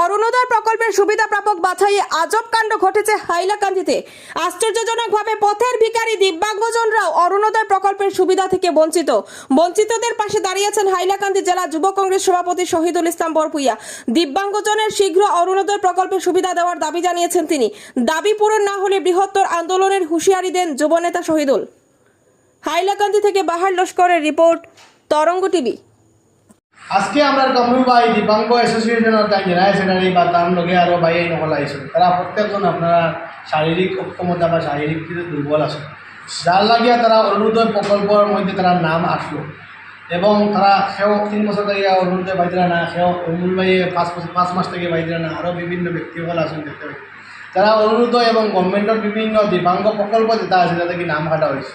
অরুণোদয় প্রকল্পের সুবিধা প্রাপক বাছাইয়ে আজব কাণ্ড ঘটেছে হাইলাকান্দিতে। আশ্চর্যজনকভাবে পথের ভিখারি দিব্যাঙ্গজনরাও অরুণোদয় প্রকল্পের সুবিধা থেকে বঞ্চিত। বঞ্চিতদের পাশে দাঁড়িয়েছেন হাইলাকান্দি জেলা যুব কংগ্রেস সভাপতি শহীদুল ইসলাম বরপুইয়া। দিব্যাঙ্গজনের শীঘ্র অরুণোদয় প্রকল্পের সুবিধা দেওয়ার দাবি জানিয়েছেন তিনি। দাবি পূরণ না হলে বৃহত্তর আন্দোলনের হুঁশিয়ারি দেন যুবনেতা শহীদুল। হাইলাকান্দি থেকে বাহার লস্করের রিপোর্ট, তরঙ্গ টিভি। আজকে আমরা কামরুল ভাই, দীপাঙ্ক অ্যাসোসিয়েশনের তাই সেক্রেটারি বা তার লগে আরও ভাই এই নকল আইসেন তারা প্রত্যেকজন আপনারা শারীরিক অক্ষমতা বা শারীরিক দুর্বল আছে। যার লাগিয়া তারা অরুণোদয় প্রকল্পের মধ্যে তারা নাম আসলো এবং তারা সেও তিন বছর থেকে অরুণোদয় পাইতরা না সেও অমূল ভাইয়ে পাঁচ পাঁচ মাস থেকে পাইতরা না আরও বিভিন্ন ব্যক্তিসকল আছেন দেখতে তারা অরুণোদয় এবং গভর্নমেন্টের বিভিন্ন দিব্যাঙ্গ প্রকল্প যেটা আছে যাতে কি নাম কাটা হয়েছে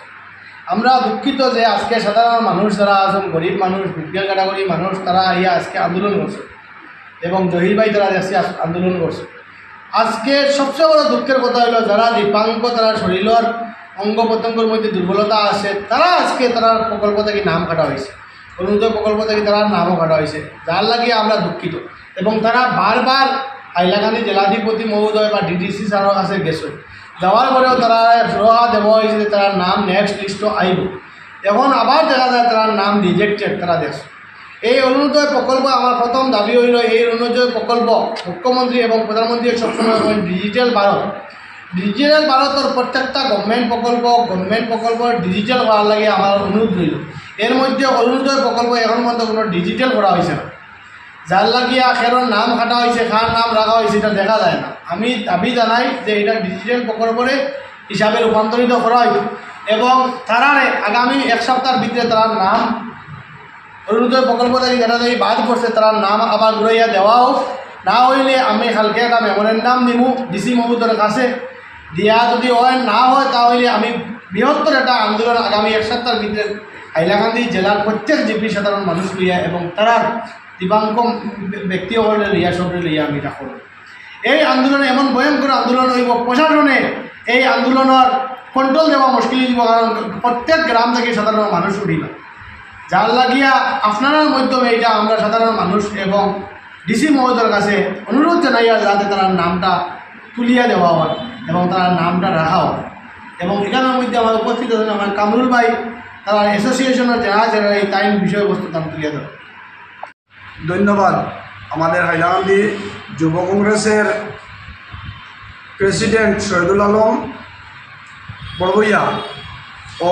আমরা দুঃখিত যে আজকে সাধারণ মানুষ যারা আছেন, গরিব মানুষ বিজ্ঞান ক্যাটাগরি মানুষ, তারা ইয়া আজকে আন্দোলন করছে। এবং জহির ভাই তারা আস- আন্দোলন করছে। আজকে সবচেয়ে বড় দুঃখের কথা হলো, যারা দীপাঙ্ক, তারা শরীরের অঙ্গ প্রত্যঙ্গের মধ্যে দুর্বলতা আছে, তারা আজকে তারা প্রকল্প থেকে নাম কাটা হয়েছে। অরুণোদয় প্রকল্প থেকে তারা নামও কাটা হয়েছে। যার লাগিয়ে আমরা দুঃখিত। এবং তারা বারবার হাইলাকান্দি জেলাধিপতি মহোদয় বা ডিডিসি স্যারের কাছে গেছে। যাওয়ার পরেও তারা সুরহা দেওয়া হয়েছে যে তার নাম নেক্সট লিস্টও আইব এখন আবার দেখা যায় তার নাম রিজেক্টেড তারা দেখছে। এই অরুণোদয় প্রকল্প আমার প্রথম দাবি হইল, এই অরুণোদয় প্রকল্প মুখ্যমন্ত্রী এবং প্রধানমন্ত্রী সবসময় ডিজিটাল ভারত ডিজিটাল ভারতের প্রত্যেকটা গভর্নমেন্ট প্রকল্প গভর্নমেন্ট প্রকল্প ডিজিটাল করার লাগে আমার অনুরোধ রইল। এর মধ্যে অরুণোদয় প্রকল্প এখন পর্যন্ত কোনো ডিজিটাল করা হয়েছে না। যার লাগিয়া খেরোর নাম কাটা হয়েছে খার নাম রাখা হয়েছে এটা দেখা যায় না। আমি দাবি জানাই যে এটা ডিজিটাল প্রকল্পরে হিসাবে রূপান্তরিত করা হইব এবং তারারে আগামী এক সপ্তাহের ভিতরে তার নাম অরুণোদয় প্রকল্প থেকে যেটা থেকে বাদ পড়ছে তার নাম আবার ঘুরাইয়া দেওয়া হোক না হইলে আমি কালকে একটা মেমোরেন্ডাম দিমু ডিসি মহোদয়ের কাছে। দিয়া যদি হয়, না হয়, তাহলে আমি বৃহত্তর একটা আন্দোলন আগামী এক সপ্তাহের ভিতরে হাইলাকান্দি জেলার প্রত্যেক জিপি সাধারণ মানুষ লইয়া এবং তারার দিবাঙ্ক ব্যক্তিসকলে লইয়া সবরে লইয়া আমি করব এই আন্দোলন এমন ভয়ঙ্কর আন্দোলন হইব প্রশাসনে এই আন্দোলনের কন্ট্রোল দেওয়া মুশকিল হইব কারণ প্রত্যেক গ্রাম থেকে সাধারণ মানুষ উঠিল। যার লাগিয়া আপনার মাধ্যমে এটা আমরা সাধারণ মানুষ এবং ডিসি মহোদয়ের কাছে অনুরোধ জানাইয়া যাতে তার নামটা তুলিয়া দেওয়া হয় এবং তার নামটা রাখা হয়। এবং এখানের মধ্যে আমার উপস্থিত আছেন আমার কামরুল ভাই, তারা অ্যাসোসিয়েশনের যারা যারা এই টাইম বিষয়বস্তু তার তুলিয়া দেওয়া ধন্যবাদ। আমাদের হাইলাকান্দি যুব কংগ্রেসের প্রেসিডেন্ট শহীদুল আলম বড়বইয়া ও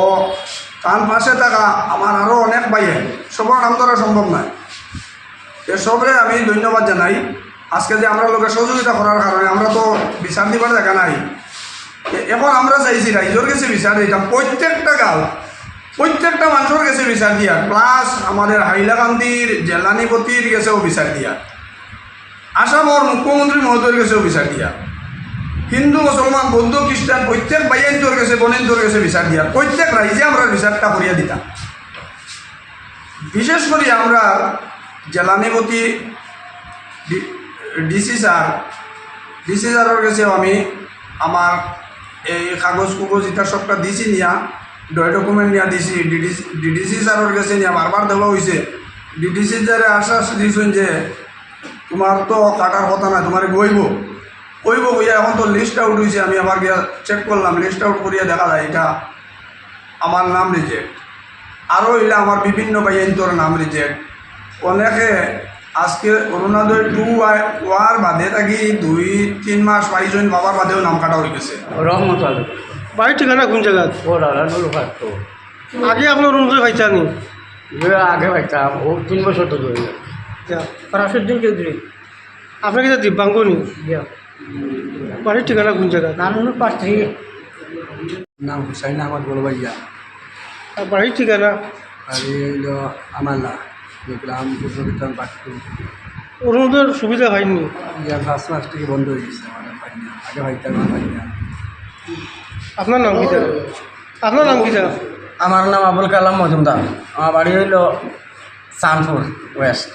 তার পাশে থাকা আমার আরও অনেক ভাইয়ের সবার নাম ধরা সম্ভব নয়। এসবরে আমি ধন্যবাদ জানাই। আজকে যে আমরা লোকের সহযোগিতা করার কারণে আমরা তো বিচার দিবার দেখা নাই। এখন আমরা চাইছি, রাইজের কাছে বিচার দিতাম প্রত্যেকটা গাল প্রত্যেকটা মানুষের কাছে বিচার দিয়া প্লাস আমাদের হাইলাকান্দির জেলানিপতির কাছেও বিচার দিয়া, আসামর মুখ্যমন্ত্রী মহোদয়ের কাছেও বিচার দিয়া, হিন্দু, মুসলমান, বৌদ্ধ, খ্রিস্টান, প্রত্যেক বাইয়ান্তর কাছে বনেন্তর কাছে বিচার দিয়া, প্রত্যেক রাইজে আমরা বিচারটা করিয়া দিতাম। বিশেষ করে আমরা জেলানিপতি ডিসি স্যার, ডিসি স্যারের কাছেও আমি আমার এই কাগজ কুগজ এটা সবটা দিছি নিয়া ডকুমেন্ট নিয়া দিছি। ডিডিসি ডিডিসি স্যারের কাছে নিয়া বারবার দেওয়া হয়েছে ডিডিসি স্যারে আশ্বাস দিয়েছেন যে, তোমার তো কাটার কথা না তোমার গইব কইব বইয়া এখন তো লিস্ট আউট হয়েছে আমি আবার গিয়া চেক করলাম লিস্ট আউট করিয়া দেখা যায়, এটা আমার নাম রিজেক্ট আরও এলে আমার বিভিন্ন বাইন্তর নাম রিজেক্ট অনেকে আজকে অরুণোদয় টু ওয়ার বাদে থাকি, দুই, তিন মাস পাইজন বাবার বাদেও নাম কাটা হয়ে গেছে। রহমত বাড়ির ঠিকানা কোন জায়গা ওরা নুরু খাটতো আগে আপনার অনুমতি পাইছানি আগে পাইতাম ও তিন বছর তো ধরে। ফরাসুদ্দিন চৌধুরী। আপনার কাছে দিব্যাঙ্গ নি? বাড়ির ঠিকানা কোন জায়গা নানুর পাত্রী নাম হুসাইন আহমদ বলবাইয়া। আর বাড়ির ঠিকানা? আর এই হইল আমালা গ্রাম অরুণোদয়ের সুবিধা হয়নি? থেকে বন্ধ হয়ে গেছে আমাদের পাই না আগে পাই না আপনার নাম কি জানা আপনার নাম কি আমার নাম আবুল কালাম মজুমদার। আমার বাড়ি হইল সানপুর ওয়েস্ট।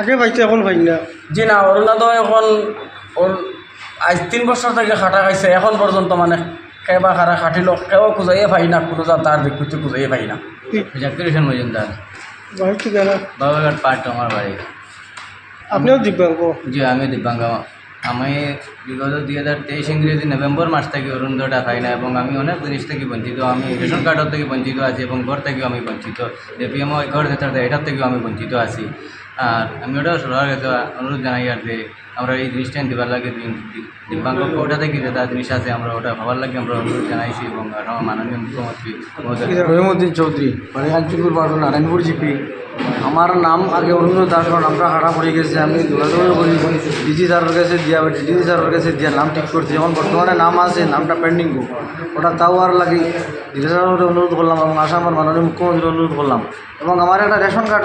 আগে পাইছে এখন পাই না? জি না অরুণাদয় এখন ওর আজ তিন বছর থেকে খাটা খাইছে এখন পর্যন্ত মানে কেবা খারা খাটিল কেউ খুঁজাইয়ে পাই না কোনো যা তার বিকৃতি খুঁজাইয়ে পাই না। জাকির হোসেন মজুমদার। বাবাঘাট পার্ট আমার বাড়ি। আপনিও দিব্যাঙ্গ? জি আমি দিব্যাঙ্গ। আমি বিগত দুই হাজার তেইশ ইংরেজি নভেম্বর মাস থেকে অরুণোদয়টা খাই না এবং আমি অনেক জিনিস থেকে বঞ্চিত, আমি রেশন কার্ডের থেকে বঞ্চিত আছি এবং ঘর থেকেও আমি বঞ্চিত। এপিএমও ঘর যেটা এটার থেকেও আমি বঞ্চিত আছি। আর আমি ওটা সরকার কাছে অনুরোধ জানাই আর যে আমরা এই জিনিসটা দিবার লাগে দিব্যাঙ্গ ওটা থেকে যে তার জিনিস আছে আমরা ওটা ভাবার লাগে, আমরা অনুরোধ জানাইছি এবং আমার মাননীয় মুখ্যমন্ত্রী মহোদয় রহিমউদ্দিন চৌধুরী মানে আঞ্চলিক নারায়ণপুর জিপি। আমার নাম আগে অন্য দাস আমরা হারা পড়ে গেছে, আমি যোগাযোগ করি ডিজি স্যারের কাছে দিয়া ডিজি স্যারের কাছে দিয়া নাম ঠিক করছি। এখন বর্তমানে নাম আছে, নামটা পেন্ডিং ওটা তাও আর লাগে ডিজি স্যারের অনুরোধ করলাম এবং আসামের মাননীয় মুখ্যমন্ত্রীর অনুরোধ করলাম। এবং আমার একটা রেশন কার্ড